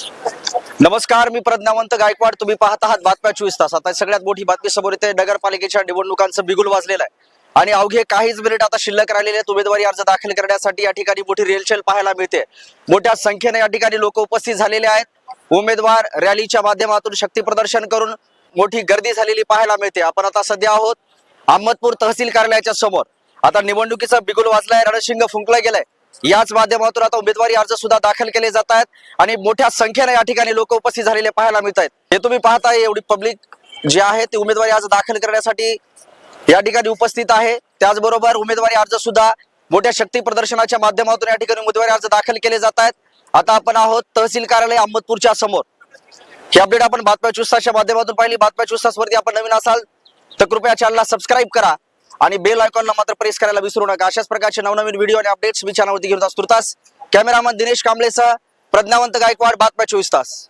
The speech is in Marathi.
नमस्कार मी प्रज्ञावंत गायकवाड. तुम्ही पाहत आहात बातम्या चोवीस तास. आता सगळ्यात मोठी बातमी समोर येते. नगरपालिकेच्या निवडणुकांचं बिगुल वाजलेलं आहे. आणि अवघे काहीच मिनिट आता शिल्लक राहिलेले आहेत. उमेदवारी अर्ज दाखल करण्यासाठी या ठिकाणी मोठी रेलचेल पाहायला मिळते. मोठ्या संख्येने या ठिकाणी लोक उपस्थित झालेले आहेत. उमेदवार रॅलीच्या माध्यमातून शक्ती प्रदर्शन करून मोठी गर्दी झालेली पाहायला मिळते. आपण आता सध्या आहोत अहमदपूर तहसील कार्यालयाच्या समोर. आता निवडणुकीचा बिगुल वाजलाय. रणशिंग फुंकला गेलाय. याच माध्यमातून आता उमेदवारी अर्ज सुद्धा दाखल केले जात आहेत आणि मोठ्या संख्येने या ठिकाणी लोक उपस्थित झालेले पाहायला मिळत आहेत. हे तुम्ही पाहताय एवढी पब्लिक जे आहे ते उमेदवारी अर्ज दाखल करण्यासाठी या ठिकाणी उपस्थित आहे. त्याचबरोबर उमेदवारी अर्ज सुद्धा मोठ्या शक्ती प्रदर्शनाच्या माध्यमातून या ठिकाणी उमेदवारी अर्ज दाखल केले जात आहेत. आता आपण आहोत तहसील कार्यालय अहमदपूरच्या समोर. ही अपडेट आपण बातम्या चुस्ताच्या माध्यमातून पाहिली. बातम्या चोवीस वरती आपण नवीन असाल तर कृपया चॅनलला सबस्क्राईब करा. आणि बेल आयकॉनला मात्र प्रेस करायला विसरू नका. अशाच प्रकारचे नवनवीन व्हिडिओ आणि अपडेट्स मी चॅनलवरती घेऊन तास तुर्तास कॅमेरामन दिनेश कांबळेसह प्रज्ञावंत गायकवाड बातम्या चोवीस तास.